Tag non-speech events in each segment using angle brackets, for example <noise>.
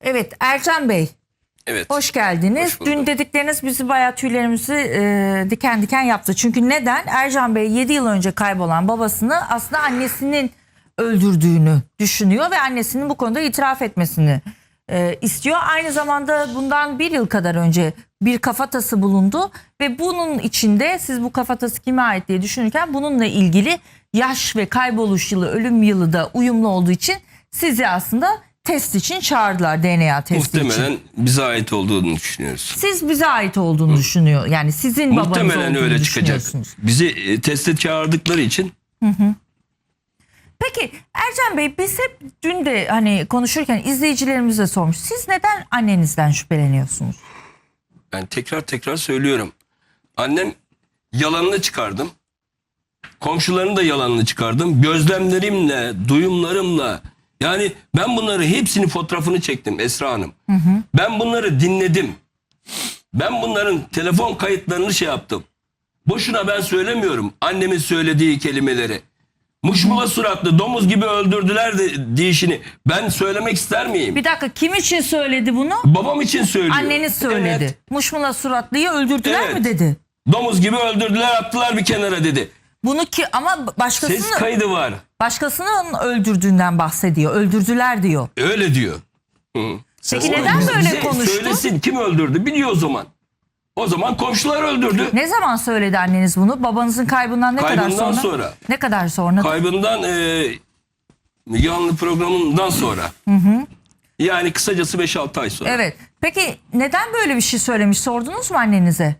Evet Ercan Bey Evet. hoş geldiniz. Hoş bulduk. Dün dedikleriniz bizi bayağı tüylerimizi e, diken diken yaptı. Çünkü neden? Ercan Bey 7 yıl önce kaybolan babasını aslında annesinin öldürdüğünü düşünüyor ve annesinin bu konuda itiraf etmesini e, istiyor. Aynı zamanda bundan bir yıl kadar önce bir kafatası bulundu ve bunun içinde siz bu kafatası kime ait diye düşünürken bununla ilgili yaş ve kayboluş yılı, ölüm yılı da uyumlu olduğu için sizi aslında test için çağırdılar DNA testi için. Muhtemelen bize ait olduğunu düşünüyoruz. Siz bize ait olduğunu düşünüyor. Yani sizin babanız Muhtemelen olduğunu öyle çıkacak. düşünüyorsunuz. Bizi e, teste çağırdıkları için Peki Ercan Bey biz hep dün de hani konuşurken izleyicilerimiz de sormuş. Siz neden annenizden şüpheleniyorsunuz? ben tekrar tekrar söylüyorum. Annem yalanını çıkardım. Komşuların da yalanını çıkardım. Gözlemlerimle, duyumlarımla. Yani ben bunları hepsini fotoğrafını çektim Esra Hanım. Ben bunları dinledim. Ben bunların telefon kayıtlarını şey yaptım. Boşuna ben söylemiyorum annemin söylediği kelimeleri. Muşmula suratlı domuz gibi öldürdüler de deyişini ben söylemek ister miyim? Bir dakika kim için söyledi bunu? Babam için söylüyor. Anneniz söyledi. Evet. Muşmula suratlıyı öldürdüler Evet. mi dedi? Domuz gibi öldürdüler attılar bir kenara dedi. Bunu ki ama Ses başkasını kaydı var. başkasının öldürdüğünden bahsediyor. Öldürdüler diyor. Öyle diyor. Hı. Peki neden bize böyle konuştu? Söylesin kim öldürdü biliyor o zaman. O zaman komşular öldürdü. Ne zaman söyledi anneniz bunu? Babanızın kaybından ne kadar Kaybından sonra? sonra. Ne kadar sonra? Kaybından e, yanlı programından sonra. Yani kısacası 5-6 ay sonra. Evet. Peki neden böyle bir şey söylemiş? Sordunuz mu annenize?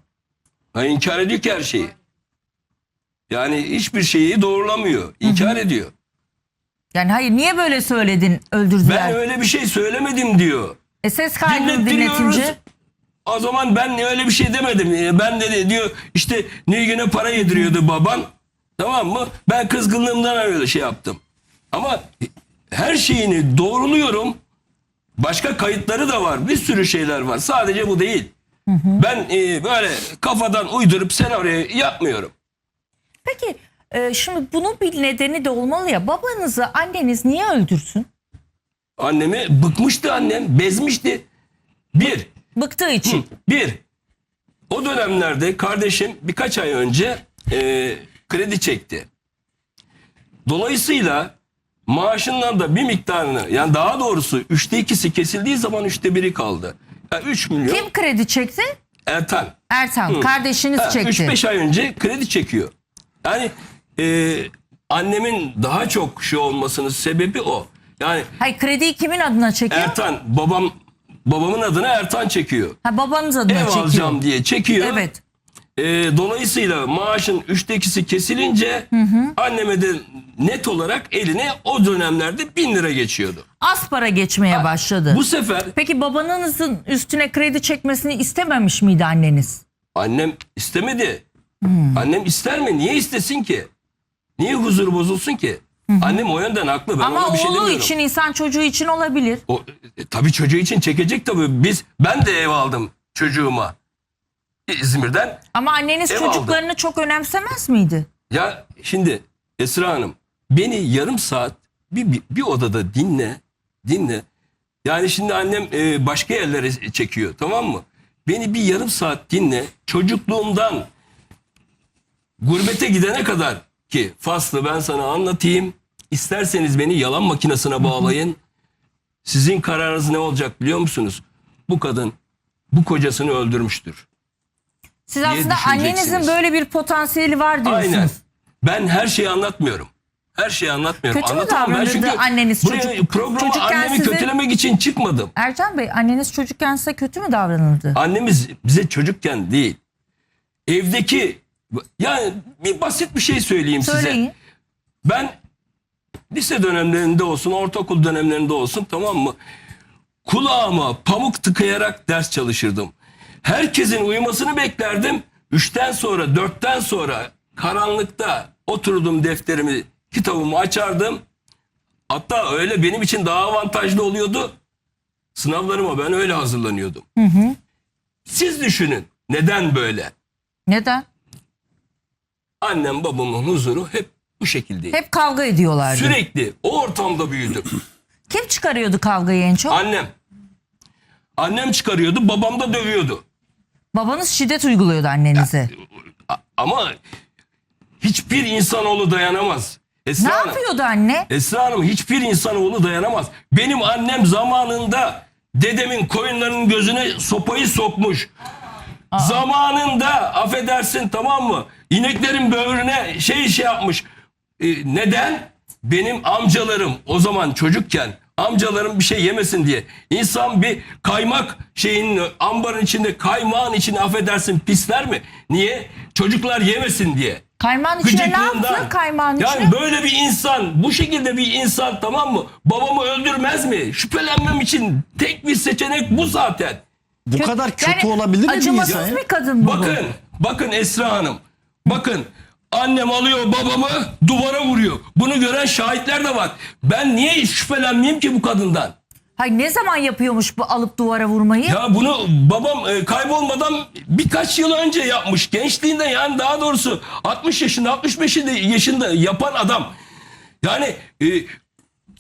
Ha, inkar ediyor ki her şeyi. Yani hiçbir şeyi doğrulamıyor. İnkar ediyor. Yani hayır niye böyle söyledin öldürdüler? Ben öyle bir şey söylemedim diyor. E ses kaydını Dinlettiriyoruz. dinletince O zaman ben öyle bir şey demedim. Ee, Ben dedi diyor işte Nilgün'e para yediriyordu baban. Tamam mı? Ben kızgınlığımdan öyle şey yaptım. Ama her şeyini doğruluyorum. Başka kayıtları da var. Bir sürü şeyler var. Sadece bu değil. Ben e, böyle kafadan uydurup senaryo yapmıyorum. Peki e, şimdi bunun bir nedeni de olmalı ya. Babanızı anneniz niye öldürsün? Annemi bıkmıştı annem. Bezmişti. Bir. Bıktığı için. Bir, o dönemlerde kardeşim birkaç ay önce e, kredi çekti. Dolayısıyla maaşından da bir miktarını yani daha doğrusu üçte ikisi kesildiği zaman üçte biri kaldı. Yani 3 milyon Kim kredi çekti? Ertan. Ertan. Kardeşiniz çekti. 3-5 ay önce kredi çekiyor. Yani e, annemin daha çok şey olmasının sebebi o. Yani Hayır krediyi kimin adına çekiyor? Ertan babam babamın adına Ertan çekiyor. Ha, babanız adına Ev çekiyor. alacağım diye çekiyor. Evet. E, dolayısıyla maaşın üçte ikisi kesilince anneme de net olarak eline o dönemlerde bin lira geçiyordu. Az para geçmeye başladı. Bu sefer Peki babanızın üstüne kredi çekmesini istememiş miydi anneniz? annem istemedi. Annem ister mi? Niye istesin ki? Niye huzuru bozulsun ki? Annem o yönden haklı. Ben Ama ona bir şey demiyorum. için insan çocuğu için olabilir. O, e, tabii çocuğu için çekecek tabii. Biz ben de ev aldım çocuğuma. İzmir'den. Ama anneniz Ev çocuklarını çok önemsemez miydi? Ya şimdi Esra Hanım beni yarım saat bir, bir, bir odada dinle. Dinle. Yani şimdi annem e, başka yerlere çekiyor tamam mı? Beni bir yarım saat dinle. Çocukluğumdan gurbete gidene kadar ki faslı ben sana anlatayım. İsterseniz beni yalan makinesine bağlayın. Sizin kararınız ne olacak biliyor musunuz? Bu kadın bu kocasını öldürmüştür. Siz aslında annenizin düşüneceksiniz. böyle bir potansiyeli var diyorsunuz. Aynen. Ben her şeyi anlatmıyorum. Her şeyi anlatmıyorum. Kötü mü Anlatamam. Davranırdı çünkü anneniz buraya çocuk- programa çocukken annemi sizi- kötülemek için çıkmadım. Ercan Bey anneniz çocukken size kötü mü davranırdı? Annemiz bize çocukken değil. Evdeki yani bir basit bir şey söyleyeyim size. Söyleyin. Ben lise dönemlerinde olsun, ortaokul dönemlerinde olsun tamam mı? Kulağıma pamuk tıkayarak ders çalışırdım. Herkesin uyumasını beklerdim. Üçten sonra, dörtten sonra karanlıkta oturdum defterimi, kitabımı açardım. Hatta öyle benim için daha avantajlı oluyordu. Sınavlarıma ben öyle hazırlanıyordum. Siz düşünün neden böyle? Neden? Annem babamın huzuru hep bu şekildeydi. Hep kavga ediyorlardı. Sürekli o ortamda büyüdüm. Kim çıkarıyordu kavgayı en çok? Annem. Annem çıkarıyordu, babam da dövüyordu. Babanız şiddet uyguluyordu annenize. A- ama hiçbir insanoğlu dayanamaz. Esra Ne Hanım, yapıyordu anne? Esra Hanım hiçbir insanoğlu dayanamaz. Benim annem zamanında dedemin koyunlarının gözüne sopayı sokmuş. Zamanında affedersin tamam mı? İneklerin böğrüne şey şey yapmış. Ee, neden? Benim amcalarım o zaman çocukken amcalarım bir şey yemesin diye. İnsan bir kaymak şeyin ambarın içinde kaymağın içine affedersin pisler mi? Niye? Çocuklar yemesin diye. Kaymağın içine ne Gıcıklığından. yaptı? Kaymağın yani içine. böyle bir insan, bu şekilde bir insan tamam mı? Babamı öldürmez mi? Şüphelenmem için tek bir seçenek bu zaten. Bu Kö- kadar kötü yani olabilir mi bir Acımasız insan? ya? bir kadın bu. Bakın, bakın Esra Hanım. Bakın annem alıyor babamı duvara vuruyor. Bunu gören şahitler de var. Ben niye şüphelenmeyeyim ki bu kadından? Hayır ne zaman yapıyormuş bu alıp duvara vurmayı? Ya bunu babam e, kaybolmadan birkaç yıl önce yapmış. Gençliğinde yani daha doğrusu 60 yaşında 65 yaşında yapan adam. Yani e,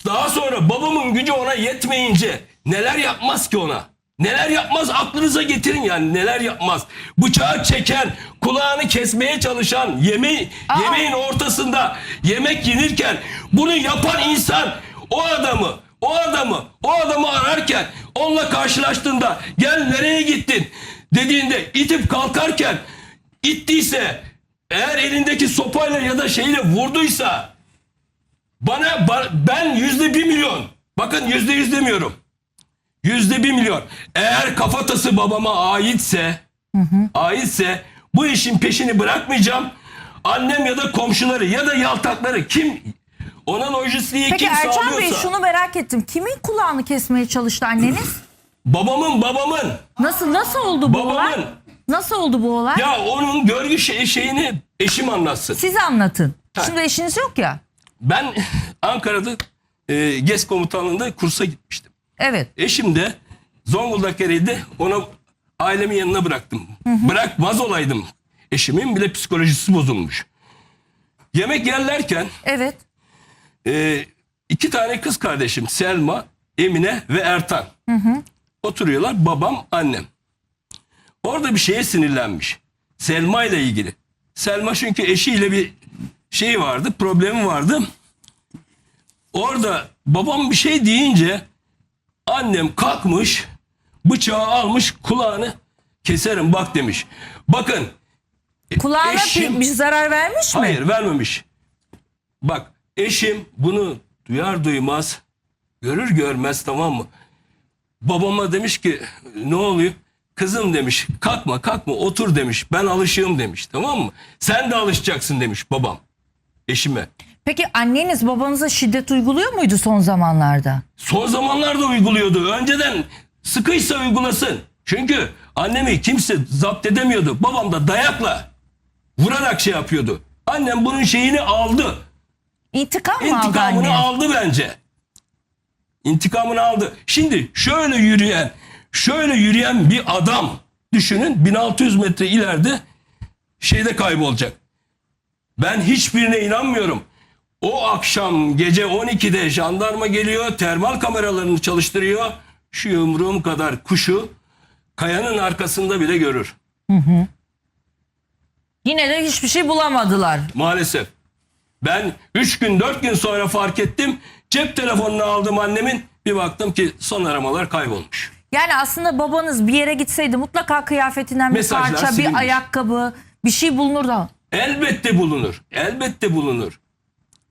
daha sonra babamın gücü ona yetmeyince neler yapmaz ki ona? Neler yapmaz aklınıza getirin yani neler yapmaz. Bıçağı çeken, kulağını kesmeye çalışan, yeme Aa. yemeğin ortasında yemek yenirken bunu yapan insan o adamı, o adamı, o adamı ararken onunla karşılaştığında gel nereye gittin dediğinde itip kalkarken ittiyse eğer elindeki sopayla ya da şeyle vurduysa bana ba- ben yüzde bir milyon bakın yüzde yüz demiyorum yüzde bir milyon eğer kafatası babama aitse aitse bu işin peşini bırakmayacağım annem ya da komşuları ya da yaltakları kim ona lojistliği Peki kim Ercan Bey sağlıyorsa şunu merak ettim. Kimin kulağını kesmeye çalıştı anneniz? babamın babamın Nasıl nasıl oldu bu Babamın. olay? Nasıl oldu bu olay? ya onun görgü şey- şeyini eşim anlatsın Siz anlatın. Ha. Şimdi eşiniz yok ya. ben <laughs> Ankara'da e, GES komutanlığında kursa gitmiştim Evet. Eşim de Zonguldak yeriydi. Onu ailemin yanına bıraktım. Bırakmaz olaydım. Eşimin bile psikolojisi bozulmuş. Yemek yerlerken Evet. e, iki tane kız kardeşim Selma, Emine ve Ertan. Oturuyorlar babam annem. Orada bir şeye sinirlenmiş. Selma ile ilgili. Selma çünkü eşiyle bir şey vardı, problemi vardı. Orada babam bir şey deyince annem kalkmış, bıçağı almış, kulağını keserim bak demiş. Bakın Kulağına Eşim- bir, zarar vermiş mi? Hayır vermemiş. Bak eşim bunu duyar duymaz görür görmez tamam mı? Babama demiş ki ne oluyor? Kızım demiş kalkma kalkma otur demiş ben alışığım demiş tamam mı? Sen de alışacaksın demiş babam eşime. Peki anneniz babanıza şiddet uyguluyor muydu son zamanlarda? Son zamanlarda uyguluyordu. Önceden sıkıysa uygulasın. Çünkü annemi kimse zapt edemiyordu. Babam da dayakla vurarak şey yapıyordu. Annem bunun şeyini aldı. İntikam mı aldı İntikamını anne? aldı bence. İntikamını aldı. Şimdi şöyle yürüyen, şöyle yürüyen bir adam düşünün 1600 metre ileride şeyde kaybolacak. Ben hiçbirine inanmıyorum. O akşam gece 12'de jandarma geliyor, termal kameralarını çalıştırıyor. Şu yumruğum kadar kuşu kayanın arkasında bile görür. Yine de hiçbir şey bulamadılar. Maalesef. Ben 3 gün 4 gün sonra fark ettim. Cep telefonunu aldım annemin. Bir baktım ki son aramalar kaybolmuş. Yani aslında babanız bir yere gitseydi mutlaka kıyafetinden bir Mesajlar parça, bir silinmiş. ayakkabı, bir şey bulunurdu. Elbette bulunur. Elbette bulunur.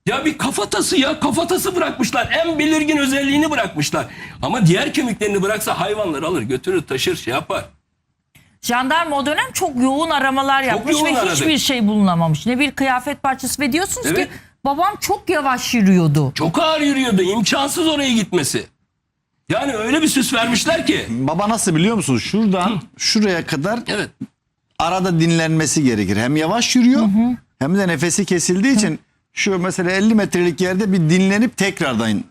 Ya bir kafatası ya kafatası bırakmışlar. En belirgin özelliğini bırakmışlar. Ama diğer kemiklerini bıraksa hayvanlar alır götürür taşır şey yapar. Jandarma o dönem çok yoğun aramalar yapmış yoğun ve aradı. hiçbir şey bulunamamış. Ne bir kıyafet parçası ve diyorsunuz Evet. ki babam çok yavaş yürüyordu. Çok ağır yürüyordu. imkansız oraya gitmesi. Yani öyle bir süs vermişler ki. Baba nasıl biliyor musun? Şuradan şuraya kadar Evet. arada dinlenmesi gerekir. Hem yavaş yürüyor hem de nefesi kesildiği için şu mesela 50 metrelik yerde bir dinlenip tekrardan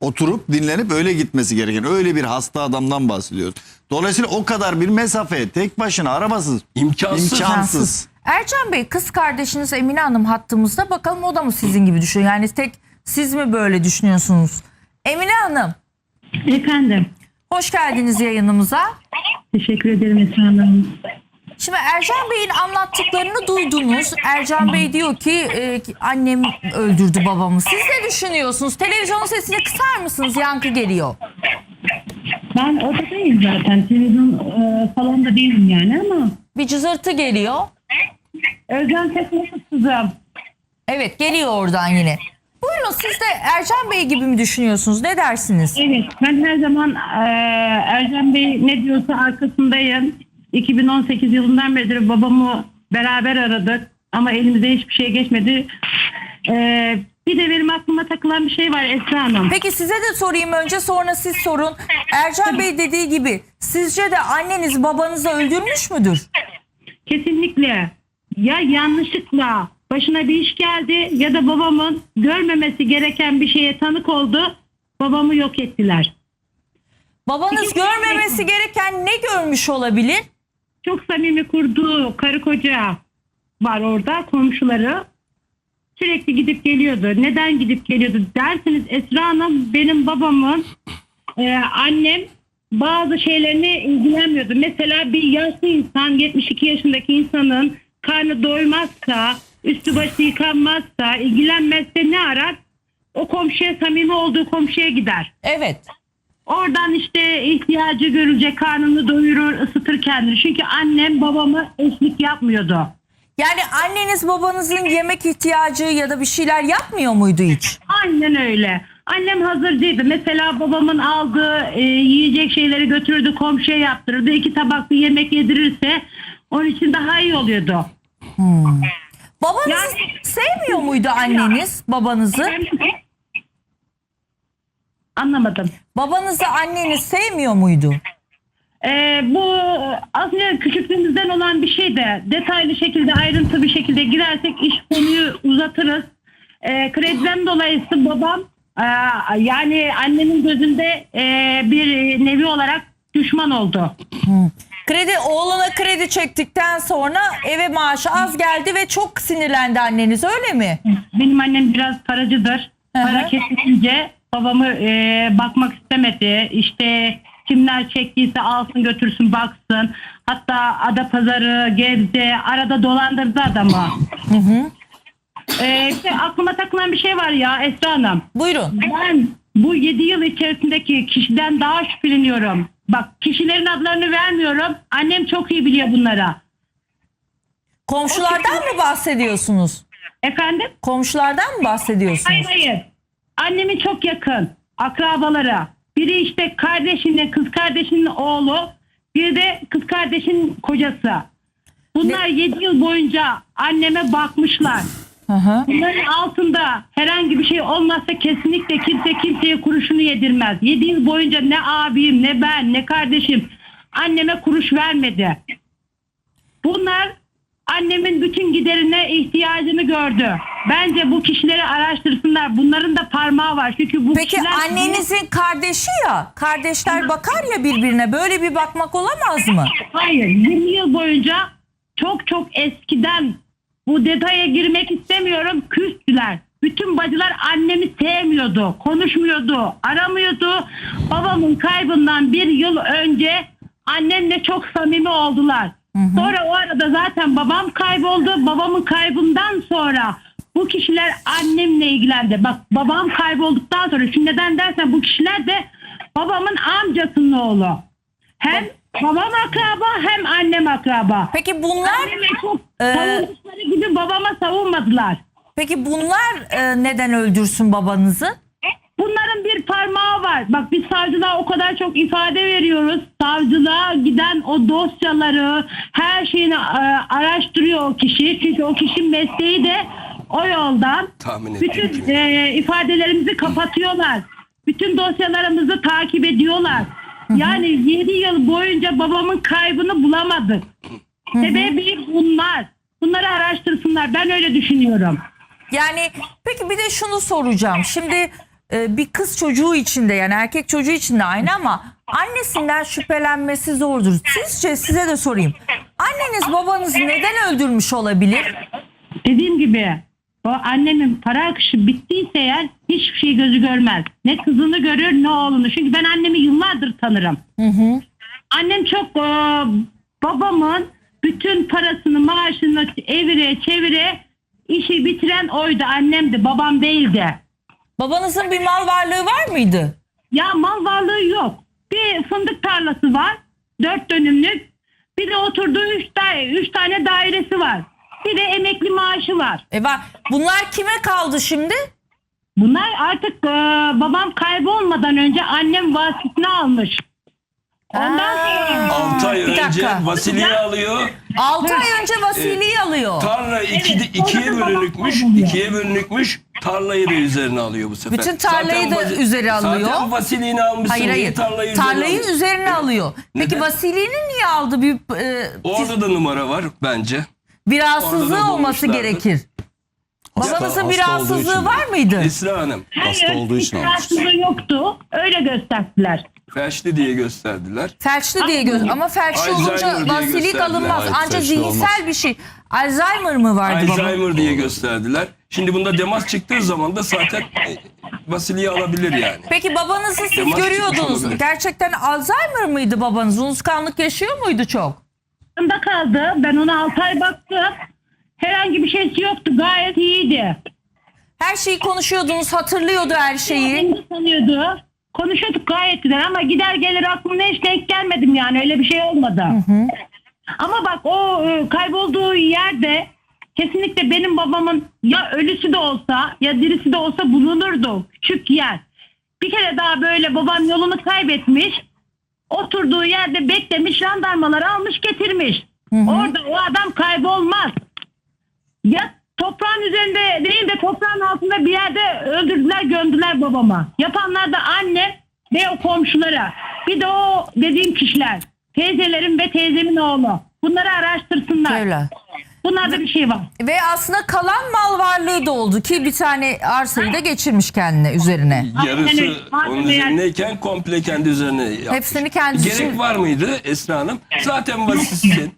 oturup dinlenip öyle gitmesi gereken öyle bir hasta adamdan bahsediyoruz. Dolayısıyla o kadar bir mesafe tek başına arabasız İmkansız. imkansız. Ercan Bey kız kardeşiniz Emine Hanım hattımızda bakalım o da mı sizin gibi düşünüyor? Yani tek siz mi böyle düşünüyorsunuz? Emine Hanım Efendim. Hoş geldiniz yayınımıza. Teşekkür ederim Esra Hanım. Şimdi Ercan Bey'in anlattıklarını duydunuz. Ercan Bey diyor ki e, annem öldürdü babamı. Siz ne düşünüyorsunuz? Televizyonun sesini kısar mısınız? Yankı geliyor. Ben odadayım zaten. Televizyon e, salonda değilim yani ama Bir cızırtı geliyor. Özlem tek mutsuzum. Evet geliyor oradan yine. Buyurun siz de Ercan Bey gibi mi düşünüyorsunuz? Ne dersiniz? Evet ben her zaman e, Ercan Bey ne diyorsa arkasındayım. 2018 yılından beridir babamı beraber aradık ama elimize hiçbir şey geçmedi. E, bir de benim aklıma takılan bir şey var Esra Hanım. Peki size de sorayım önce sonra siz sorun. Ercan Bey dediği gibi sizce de anneniz babanızı öldürmüş müdür? Kesinlikle ya yanlışlıkla başına bir iş geldi ya da babamın görmemesi gereken bir şeye tanık oldu. Babamı yok ettiler. Babanız görmemesi gereken ne görmüş olabilir? Çok samimi kurduğu karı koca var orada komşuları. Sürekli gidip geliyordu. Neden gidip geliyordu derseniz Esra Hanım benim babamın e, annem bazı şeylerine ilgilenmiyordu. Mesela bir yaşlı insan 72 yaşındaki insanın karnı doymazsa, üstü başı yıkanmazsa, ilgilenmezse ne arar? O komşuya samimi olduğu komşuya gider. Evet. Oradan işte ihtiyacı görülecek karnını doyurur, ısıtır kendini. Çünkü annem babamı eşlik yapmıyordu. Yani anneniz babanızın yemek ihtiyacı ya da bir şeyler yapmıyor muydu hiç? Aynen öyle. Annem hazırcıydı. Mesela babamın aldığı e, yiyecek şeyleri götürürdü komşuya yaptırırdı. İki tabak bir yemek yedirirse onun için daha iyi oluyordu. Babanızı Yani- sevmiyor muydu anneniz babanızı? Anlamadım. Babanızı anneniz sevmiyor muydu? E, bu aslında küçüklüğümüzden olan bir şey de detaylı şekilde ayrıntı bir şekilde girersek iş konuyu uzatırız. E, krediden dolayısı babam e, yani annemin gözünde e, bir nevi olarak düşman oldu. Kredi oğluna kredi çektikten sonra eve maaşı az geldi ve çok sinirlendi anneniz öyle mi? Benim annem biraz paracıdır. Hı hı. Para kesilince babamı e, bakmak istemedi. İşte kimler çektiyse alsın götürsün baksın. Hatta Adapazarı, Gebze arada dolandırdı adamı. E, işte aklıma takılan bir şey var ya Esra Hanım. Buyurun. Ben bu 7 yıl içerisindeki kişiden daha şüpheleniyorum. Bak kişilerin adlarını vermiyorum. Annem çok iyi biliyor bunlara. Komşulardan mı bahsediyorsunuz? Efendim? Komşulardan mı bahsediyorsunuz? Hayır hayır. Annemin çok yakın akrabaları. Biri işte kardeşinin, kız kardeşinin oğlu. Biri de kız kardeşinin kocası. Bunlar 7 yıl boyunca anneme bakmışlar. Hı hı. Bunların altında herhangi bir şey olmazsa kesinlikle kimse kimseye kuruşunu yedirmez. 7 yıl boyunca ne abim, ne ben, ne kardeşim anneme kuruş vermedi. Bunlar annemin bütün giderine ihtiyacını gördü. Bence bu kişileri araştırsınlar. Bunların da parmağı var. Çünkü bu Peki kişiler... annenizin kardeşi ya, kardeşler bakar ya birbirine böyle bir bakmak olamaz mı? Hayır 20 yıl boyunca çok çok eskiden bu detaya girmek istemiyorum küstüler. Bütün bacılar annemi sevmiyordu, konuşmuyordu, aramıyordu. Babamın kaybından bir yıl önce annemle çok samimi oldular. Sonra o arada zaten babam kayboldu. Babamın kaybından sonra bu kişiler annemle ilgilendi. Bak babam kaybolduktan sonra şimdi neden dersen bu kişiler de babamın amcasının oğlu. Hem babam akraba hem annem akraba. Peki bunlar Anneme çok Ee, savundukları gibi babama savunmadılar. peki bunlar e, neden öldürsün babanızı? Parmağı var. Bak biz savcılığa o kadar çok ifade veriyoruz. Savcılığa giden o dosyaları, her şeyini e, araştırıyor o kişi. Çünkü o kişinin mesleği de o yoldan. Tahmin ettiğim Bütün gibi. e, ifadelerimizi kapatıyorlar. Bütün dosyalarımızı takip ediyorlar. Yani 7 yıl boyunca babamın kaybını bulamadık. Sebebi bunlar. Bunları araştırsınlar. Ben öyle düşünüyorum. Yani peki bir de şunu soracağım. Şimdi e, bir kız çocuğu için de yani erkek çocuğu için de aynı ama annesinden şüphelenmesi zordur. Sizce size de sorayım. Anneniz babanızı neden öldürmüş olabilir? Dediğim gibi o annemin para akışı bittiyse eğer hiçbir şey gözü görmez. Ne kızını görür ne oğlunu. Çünkü ben annemi yıllardır tanırım. Annem çok e, babamın bütün parasını maaşını evire çevire işi bitiren oydu annemdi babam değildi. Babanızın bir mal varlığı var mıydı? Ya mal varlığı yok. Bir fındık tarlası var. Dört dönümlük. Bir de oturduğu üç, da- üç tane dairesi var. Bir de emekli maaşı var. E var. Bunlar kime kaldı şimdi? Bunlar artık e, babam kaybolmadan önce annem vasitini almış. Ondan sonra 6 ay Bir önce dakika. Vasili'yi alıyor. 6 ay önce Vasili'yi alıyor. Tarla iki, Evet, ikiye bölünükmüş. ikiye bölünükmüş. Tarlayı da üzerine alıyor bu sefer. Bütün tarlayı da Vasi- üzeri alıyor. Zaten Vasili'ni almışsın Hayır hayır. tarlayı üzerine Tarlayı alıyor. üzerine alıyor. Peki Neden? Vasili'nin niye aldı? Bir, e, Orada da numara var bence. bir orada rahatsızlığı da olması bulmuşlardı. gerekir. Hasta- Babanızın bir hasta olduğu rahatsızlığı var mıydı? Esra Hanım. Hasta hayır, olduğu hiç için almış. rahatsızlığı yoktu. Öyle gösterdiler. Felçli diye gösterdiler. Felçli diye göz ama felçli Alzheimer olunca diye vasilik gösterdiler. alınmaz. Hayır, Ancak felçli zihinsel olmaz. bir şey. Alzheimer mı vardı baba? Alzheimer diye gösterdiler. Şimdi bunda demas çıktığı zaman da zaten e, Vasili'yi alabilir yani. Peki babanızı siz çıkmış görüyordunuz. olabilir. Gerçekten Alzheimer mıydı babanız? Unutkanlık yaşıyor muydu çok? Yanımda kaldı. Ben ona 6 ay baktım. Herhangi bir şeysi yoktu. Gayet iyiydi. Her şeyi konuşuyordunuz, hatırlıyordu her şeyi. Beni sanıyordu. Konuşuyorduk gayet güzel ama gider gelir aklımda hiç denk gelmedim yani öyle bir şey olmadı. Ama bak o e, kaybolduğu yerde kesinlikle benim babamın ya ölüsü de olsa ya dirisi de olsa bulunurdu. Küçük yer. Bir kere daha böyle babam yolunu kaybetmiş. Oturduğu yerde beklemiş jandarmaları almış getirmiş. Orada o adam kaybolmaz. Ya toprağın üzerinde değil de toprağın altında bir yerde öldürdüler gömdüler babama. Yapanlar da anne ve o komşulara. Bir de o dediğim kişiler. Teyzelerim ve teyzemin oğlu. Bunları araştırsınlar. Öyle. Bunlarda bir şey var. Ve aslında kalan mal varlığı da oldu ki bir tane arsayı da geçirmiş kendine üzerine. Yarısı onun üzerindeyken komple kendi üzerine yapmış. Hepsini kendisi Gerek var mıydı Esra Hanım? Zaten vasitsin.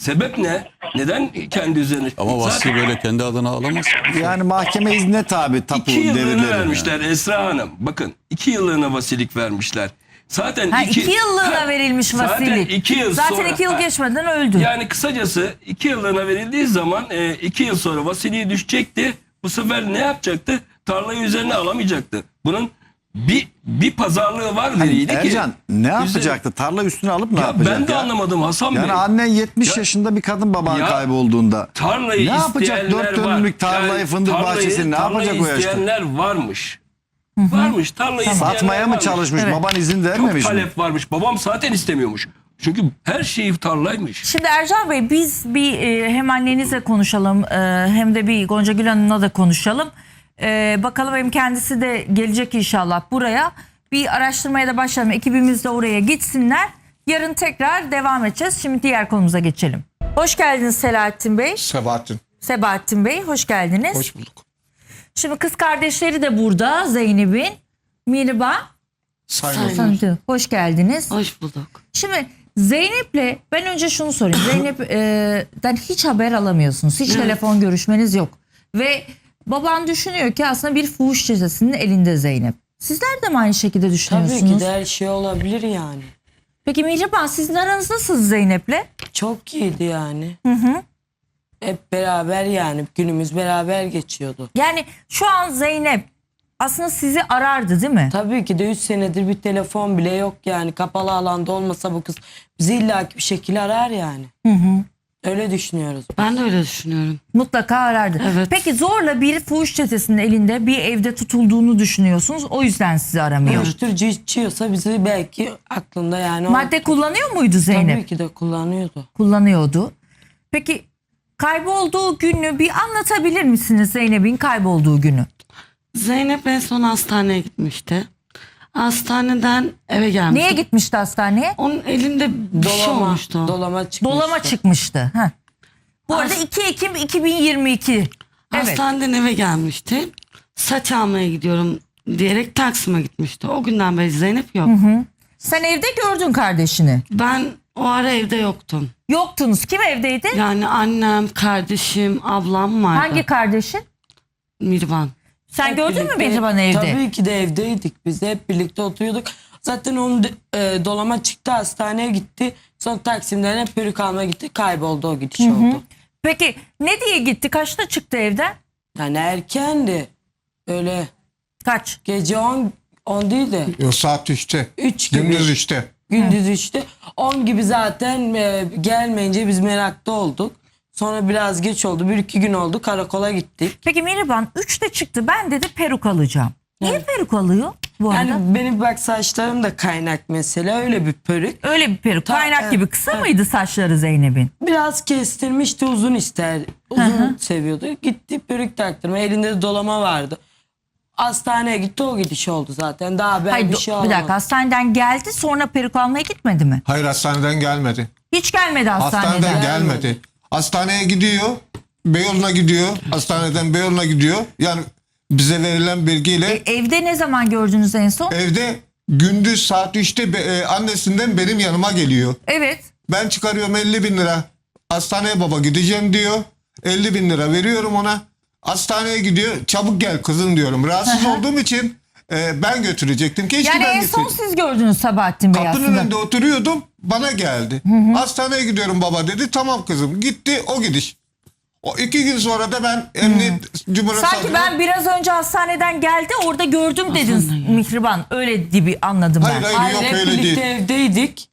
Sebep ne? Neden kendi üzerine? Ama Vasfi Zaten böyle kendi adına alamaz. Yani mahkeme iznine tabi tapu iki yıllığını devirleri. vermişler Esra Hanım. Bakın iki yıllığına vasilik vermişler. Zaten Ha, iki, iki yıllığına Ha, verilmiş Zaten vasilik. iki yıl Zaten sonra- iki yıl Ha, geçmeden öldü. Yani kısacası iki yıllığına verildiği zaman e, iki yıl sonra vasiliği düşecekti. Bu sefer ne yapacaktı? Tarlayı üzerine alamayacaktı. Bunun bir bir pazarlığı var veriydi ki. Ercan ne Üzeri- yapacaktı? Tarla üstüne alıp ne Ya yapacak ben de ya? anlamadım Hasan Yani Bey. annen 70 Ya- yaşında bir kadın baban Ya- kaybolduğunda. Tarlayı ne yapacak? Dört dönümlük tarlayı Yani fındık tarlayı- bahçesini ne yapacak o yaşta? isteyenler varmış. Varmış tarlayı isteyenler Satmaya mı varmış. çalışmış? Evet. Baban izin Çok vermemiş mi? talep varmış. Babam zaten istemiyormuş. Çünkü her şeyi tarlaymış. Şimdi Ercan Bey biz bir e, hem annenizle konuşalım e, hem de bir Gonca Gül Hanım'la da konuşalım. E, bakalım hem kendisi de gelecek inşallah buraya. Bir araştırmaya da başlayalım. Ekibimiz de oraya gitsinler. Yarın tekrar devam edeceğiz. Şimdi diğer konumuza geçelim. Hoş geldiniz Selahattin Bey. Sebahattin. Sebahattin Bey hoş geldiniz. Hoş bulduk. Şimdi kız kardeşleri de burada Zeynep'in. Mirba. Sayın. Hoş geldiniz. Hoş bulduk. Şimdi Zeynep'le ben önce şunu sorayım. Zeynep'den hiç haber alamıyorsunuz. Hiç telefon görüşmeniz yok. Ve baban düşünüyor ki aslında bir fuhuş çetesinin elinde Zeynep. Sizler de mi aynı şekilde Tabii düşünüyorsunuz? ki de her şey olabilir yani. Peki Mihriban sizin aranız nasıl Zeynep'le? Çok iyiydi yani. Hep beraber yani günümüz beraber geçiyordu. Yani şu an Zeynep aslında sizi arardı değil mi? Tabii ki de 3 senedir bir telefon bile yok yani. Kapalı alanda olmasa bu kız bizi illaki bir şekilde arar yani. Öyle düşünüyoruz. Ben de öyle düşünüyorum. Mutlaka arardı. Evet. Peki zorla bir fuhuş çetesinin elinde bir evde tutulduğunu düşünüyorsunuz. O yüzden sizi aramıyor. Uyuşturucu içiyorsa bizi belki aklında yani. o- Madde kullanıyor muydu Zeynep? Tabii ki de kullanıyordu. kullanıyordu. Peki kaybolduğu günü bir anlatabilir misiniz Zeynep'in kaybolduğu günü? Zeynep en son hastaneye gitmişti. Hastaneden eve gelmişti. Niye gitmişti hastaneye? Onun elinde bir şey Dolama, olmuştu. dolama çıkmıştı. Dolama çıkmıştı. Heh. Bu arada As- 2 Ekim 2022. Evet. Hastaneden eve gelmişti. Saç almaya gidiyorum diyerek Taksim'e gitmişti. O günden beri Zeynep yok. Sen evde gördün kardeşini. Ben o ara evde yoktum. Yoktunuz. Kim evdeydi? Yani annem, kardeşim, ablam vardı. Hangi kardeşin? Mirvan. Sen Hep gördün mü birlikte- Mihriban'ı evde? Tabii ki de evdeydik biz hep birlikte oturuyorduk. Zaten onun de- e, dolama çıktı hastaneye gitti. Sonra Taksim'den hep pörük almaya gitti. Kayboldu o gidiş oldu. Peki ne diye gitti? Kaçta çıktı evden? Yani erkendi. Öyle Kaç? gece 10 10 değil de Yo, saat işte. 3 gibi. Gündüz işte. Gündüz işte 10 gibi zaten e, gelmeyince biz meraklı olduk. Sonra biraz geç oldu. Bir iki gün oldu. Karakola gittik. Peki Mihriban 3'te çıktı. Ben dedi peruk alacağım. Niye Evet. peruk alıyor bu arada? Yani benim bak saçlarım da kaynak mesela. Öyle bir pörük. Öyle bir peruk. Ta- Kaynak evet, gibi kısa mıydı saçları Zeynep'in? Biraz kestirmişti uzun ister. Uzun seviyordu. Gitti pörük taktırma. Elinde de dolama vardı. Hastaneye gitti o gidiş oldu zaten. Daha ben Hayır, bir do- şey bir alamadım. dakika hastaneden geldi sonra peruk almaya gitmedi mi? Hayır hastaneden gelmedi. Hiç gelmedi hastaneden. Hastaneden gelmedi. Hastaneye gidiyor. Beyoğlu'na gidiyor. Hastaneden Beyoğlu'na gidiyor. Yani bize verilen bilgiyle E, evde ne zaman gördünüz en son? evde gündüz saat 3'te be- e, annesinden benim yanıma geliyor. Evet. Ben çıkarıyorum 50 bin lira. Hastaneye baba gideceğim diyor. 50 bin lira veriyorum ona. Hastaneye gidiyor. Çabuk gel kızım diyorum. Rahatsız olduğum için e, ben götürecektim. Keşke Yani ben en son siz gördünüz Sabahattin Bey Kapının aslında. önünde oturuyordum. Bana geldi. Hastaneye gidiyorum baba dedi. Tamam kızım. Gitti o gidiş. O iki gün sonra da ben emniyet Cumhuriyet Sanki Savcılığı- ben biraz önce hastaneden geldi orada gördüm dediniz Mihriban. Öyle gibi anladım Hayır, ben. hayır. Hayır yok, öyle birlikte değil. evdeydik.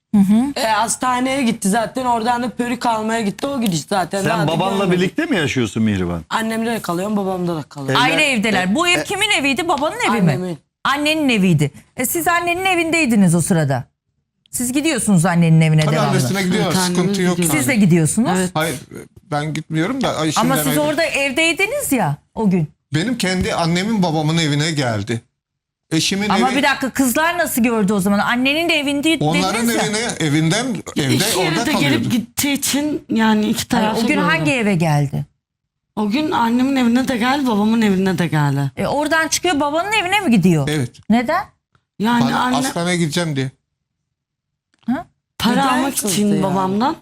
E, hastaneye gitti zaten. Oradan da pörük almaya gitti. O gidiş zaten. Daha Sen da babanla görmedik. birlikte mi yaşıyorsun Mihriban? Annemde de kalıyorum babamda da kalıyorum. Ayrı evdeler. Bu ev kimin eviydi? Babanın evi mi? Annemin. Annenin eviydi. E siz annenin evindeydiniz o sırada. Siz gidiyorsunuz annenin evine Tabii devamlı. annesine gidiyorlar. Evet, Sıkıntı yok. gidiyor. Siz de gidiyorsunuz. Evet. Hayır ben gitmiyorum da. ay, Ama şimdi siz orada evdeydiniz ya o gün. Benim kendi annemin babamın evine geldi. Eşimin Ama evi. bir dakika kızlar nasıl gördü o zaman? Annenin de evinde Onların dediniz ya. evine evinden evde İki orada yere de kalıyordu. gelip gittiği için yani iki Hayır, taraflı o gün gördüm. hangi eve geldi? O gün annemin evine de geldi babamın evine de geldi. E, oradan çıkıyor babanın evine mi gidiyor? Evet. Neden? Yani Bana anne hastaneye gideceğim diye. para Neden almak kızdı için yani? babamdan.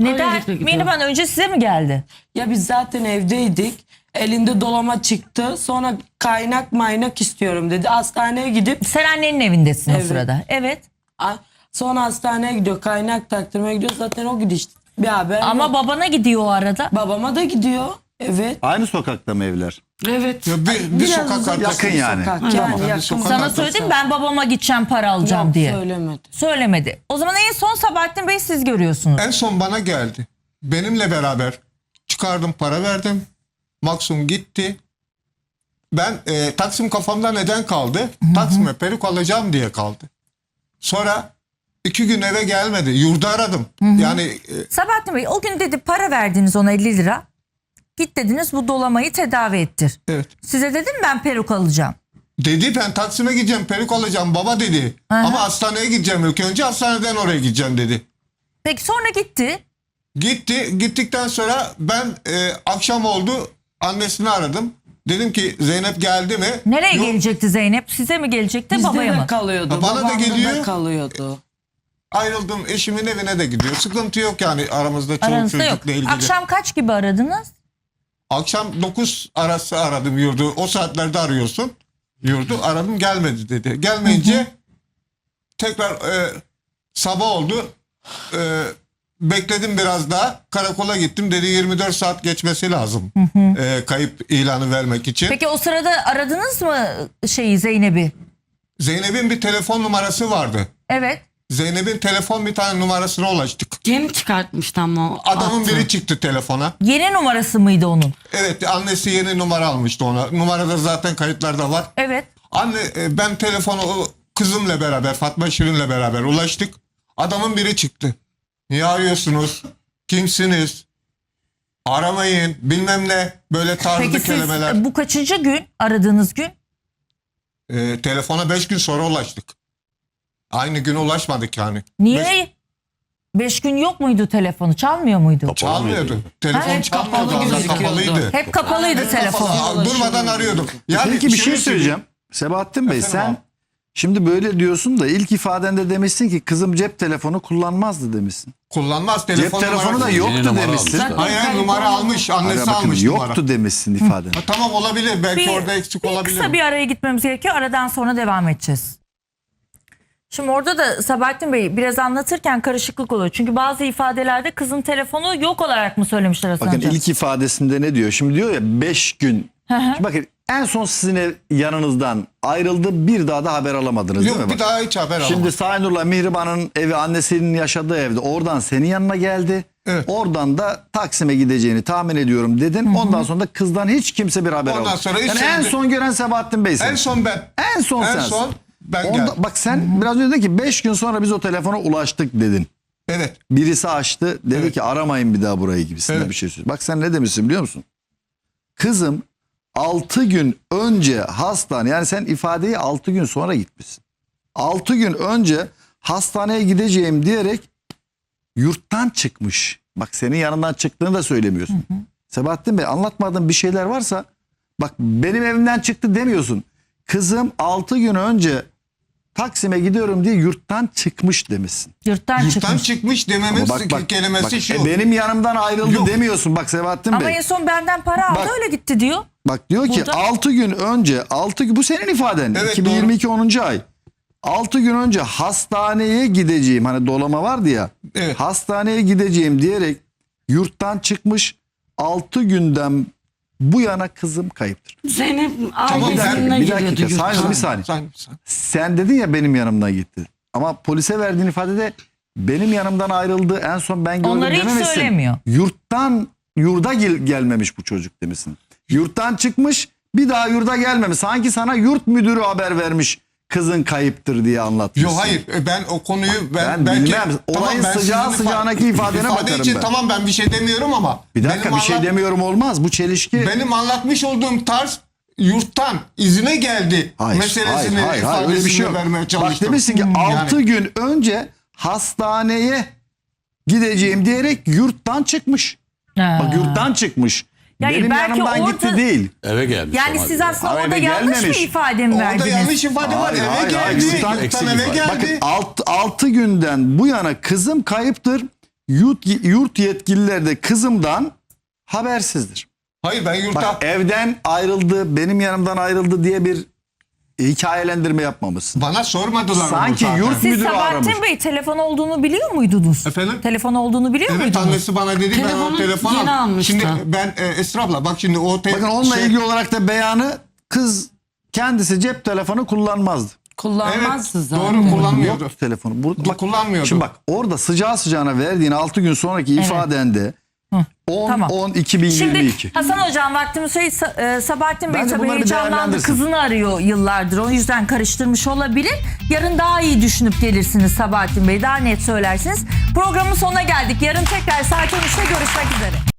Neden? gitmek gidiyor. Mihriban önce size mi geldi? Ya biz zaten evdeydik. Elinde dolama çıktı. Sonra kaynak maynak istiyorum dedi. Hastaneye gidip Sen annenin evindesin o Evet. sırada. Evet. a- sonra hastaneye gidiyor. Kaynak taktırmaya gidiyor. Zaten o gidiş. Bir haber Ama yok. babana gidiyor o arada. babama da gidiyor. Evet. Aynı sokakta mı evler? Evet. Ya bir, bir Biraz sokak uzak arkası. Yakın yani. Sokak. Tamam, Yani bir yakın. sokak Sana arkası. söyledim ben babama gideceğim para alacağım Yok, diye. söylemedi. Söylemedi. O zaman en son Sabahattin Bey siz görüyorsunuz. En son bana geldi. Benimle beraber çıkardım para verdim. Maksum gitti. Ben e, Taksim kafamda neden kaldı? Taksim'e peruk alacağım diye kaldı. Sonra iki gün eve gelmedi. Yurda aradım. Yani e, Sabahattin Bey o gün dedi para verdiniz ona 50 lira. Git dediniz bu dolamayı tedavi ettir. evet. Size dedim ben peruk alacağım. Dedi ben Taksim'e gideceğim peruk alacağım baba dedi. Ama hastaneye gideceğim ilk önce hastaneden oraya gideceğim dedi. Peki sonra gitti. Gitti. Gittikten sonra ben e, akşam oldu annesini aradım. Dedim ki Zeynep geldi mi? Nereye Yok, gelecekti Zeynep? Size mi gelecekti Bizde babaya de mı? kalıyordu. Ha, bana da babamda geliyor. kalıyordu. Ayrıldım eşimin evine de gidiyor. Sıkıntı yok yani aramızda çoluk Aranızda yok. çocukla ilgili. Akşam, Akşam kaç gibi aradınız? Akşam 9 arası aradım yurdu. O saatlerde arıyorsun. Yurdu aradım gelmedi dedi. Gelmeyince tekrar e, sabah oldu. E, bekledim biraz daha. Karakola gittim. Dedi 24 saat geçmesi lazım. E, kayıp ilanı vermek için. Peki o sırada aradınız mı şeyi Zeynep'i? Zeynep'in bir telefon numarası vardı. Evet. Zeynep'in telefon bir tane numarasına ulaştık. Yeni çıkartmıştı ama. o Adamın attı. biri çıktı telefona. Yeni numarası mıydı onun? Evet annesi yeni numara almıştı ona. Numarada zaten kayıtlarda var. Evet. Anne e, ben telefonu o kızımla beraber Fatma Şirin'le beraber ulaştık. Adamın biri çıktı. Niye arıyorsunuz? Kimsiniz? Aramayın bilmem ne böyle tarzı Peki siz kelimeler. e, bu kaçıncı gün aradığınız gün? E, telefona 5 gün sonra ulaştık. Aynı gün ulaşmadık yani. Beş- Niye? Beş gün yok muydu telefonu? Çalmıyor muydu? Çalmıyordu. Telefon Ha, hep çalmıyordu. kapalı aslında gözüküyordu. kapalıydı. Hep kapalıydı telefon. Kapalı. Durmadan arıyordum. Yani Peki bir şey şöyle söyleyeceğim. Sebahattin Bey Efendim sen Şimdi böyle diyorsun da ilk ifadende demişsin ki kızım cep telefonu kullanmazdı demişsin. Kullanmaz Cep telefon telefonu da numarası- yoktu numara demişsin. almış. Hayır hayır, numara almış. Annesi bakın, almış numara. yoktu demişsin ifaden. Ha, tamam olabilir. Belki Bir- orada eksik bir olabilir. Kısa bir araya gitmemiz gerekiyor. Aradan sonra devam edeceğiz. Şimdi orada da Sabahattin Bey biraz anlatırken karışıklık oluyor. Çünkü bazı ifadelerde kızın telefonu yok olarak mı söylemişler Hasan Bakın Hocam? ilk ifadesinde ne diyor? Şimdi diyor ya 5 gün. Şimdi bakın en son sizin ev, yanınızdan ayrıldı bir daha da haber alamadınız değil mi? Yok bir daha hiç haber Şimdi alamadım. Saynur'la Mihriban'ın evi annesinin yaşadığı evde. Oradan senin yanına geldi. Evet. Oradan da Taksim'e gideceğini tahmin ediyorum dedin. Ondan sonra da kızdan hiç kimse bir haber Ondan almadı. sonra hiç yani en son gören Sebahattin Bey En son ben. En son En sensin. son ben Onda- geldim. bak sen biraz önce dedin ki 5 gün sonra biz o telefona ulaştık dedin. Evet. Birisi açtı dedi Evet. ki aramayın bir daha burayı gibisinden Evet. bir şey söylüyor. Bak sen ne demişsin biliyor musun? Kızım 6 gün önce hastane yani sen ifadeyi 6 gün sonra gitmişsin. 6 gün önce hastaneye gideceğim diyerek yurttan çıkmış. Bak senin yanından çıktığını da söylemiyorsun. Sebahattin Bey anlatmadığın bir şeyler varsa bak benim evimden çıktı demiyorsun. Kızım 6 gün önce Taksim'e gidiyorum diye yurttan çıkmış demişsin. Yurttan, Yurttan çıkmış. çıkmış dememin Ama bak bak, kelimesi bak, şu. e, benim yanımdan ayrıldı Yok. demiyorsun bak Sebahattin Ama Bey. en son benden para aldı Bak- öyle gitti diyor. Bak diyor ki Burada- 6 gün önce 6 gün bu senin ifaden. Evet, 2022 10. ay. 6 gün önce hastaneye gideceğim hani dolama vardı ya. Evet. Hastaneye gideceğim diyerek yurttan çıkmış 6 günden bu yana kızım kayıptır. Zeynep Tamam, Bir dakika, gidiyordu yurtta. bir saniye. Sen, sen. Sen dedin ya benim yanımdan gitti. Ama polise verdiğin ifadede benim yanımdan ayrıldı en son ben gördüm Onları hiç dememişsin. söylemiyor. Yurttan yurda gel- gelmemiş bu çocuk demişsin. Yurttan çıkmış bir daha yurda gelmemiş. Sanki sana yurt müdürü haber vermiş kızın kayıptır diye anlatmışsın. Yok hayır e, ben o konuyu ben, ben belki bilmem. Olayın ben sıcağı sıcağınaki ifadene ifade bakarım için ben. tamam ben bir şey demiyorum ama Bir dakika benim bir şey demiyorum olmaz. Bu çelişki. Benim anlatmış olduğum tarz yurttan izine geldi Hayır, meselesini hayır, hayır, hayır, öyle bir şey yok. vermeye Bak çalıştım. demişsin ki Hmm, 6 yani. gün önce hastaneye gideceğim diyerek yurttan çıkmış. Ha. Bak yurttan çıkmış. Yani Benim belki yanımdan orada- gitti değil. Eve gelmiş. Yani siz aslında Ama orada eve yanlış gelmemiş. bir ifade mi Orada verdiniz? yanlış ifade var. Hayır, Eve hayır, hayır, geldi. yurttan Yurttan eksik eve ifade. geldi. Bakın 6 günden bu yana kızım kayıptır. Yurt, yurt yetkililer de kızımdan habersizdir. Hayır ben yurtta Bak evden ayrıldı, benim yanımdan ayrıldı diye bir hikayelendirme yapmamışsın. bana sormadılar Sanki onu zaten. yurt Siz müdürü Sabahattin aramış. Bey telefon olduğunu biliyor muydunuz? Efendim? Telefon olduğunu biliyor Evet muydunuz? annesi bana dedi ben o Telefonu telefonu yeni al. almıştı. Şimdi ben e, Esra abla bak şimdi o te- Bakın onunla şey- ilgili olarak da beyanı kız kendisi cep telefonu kullanmazdı. Kullanmazdı Evet, zaten. doğru kullanmıyordu. Yoktu telefonu. Bak, kullanmıyordu. Şimdi bak orada sıcağı sıcağına verdiğin 6 gün sonraki ifadende 10 tamam. 10 2022. Şimdi Hasan Hocam vaktimiz şey e, Sabahattin Bey Bence tabii heyecanlandı. Kızını arıyor yıllardır. O yüzden karıştırmış olabilir. Yarın daha iyi düşünüp gelirsiniz Sabahattin Bey. Daha net söylersiniz. Programın sonuna geldik. Yarın tekrar saat 13'te görüşmek üzere.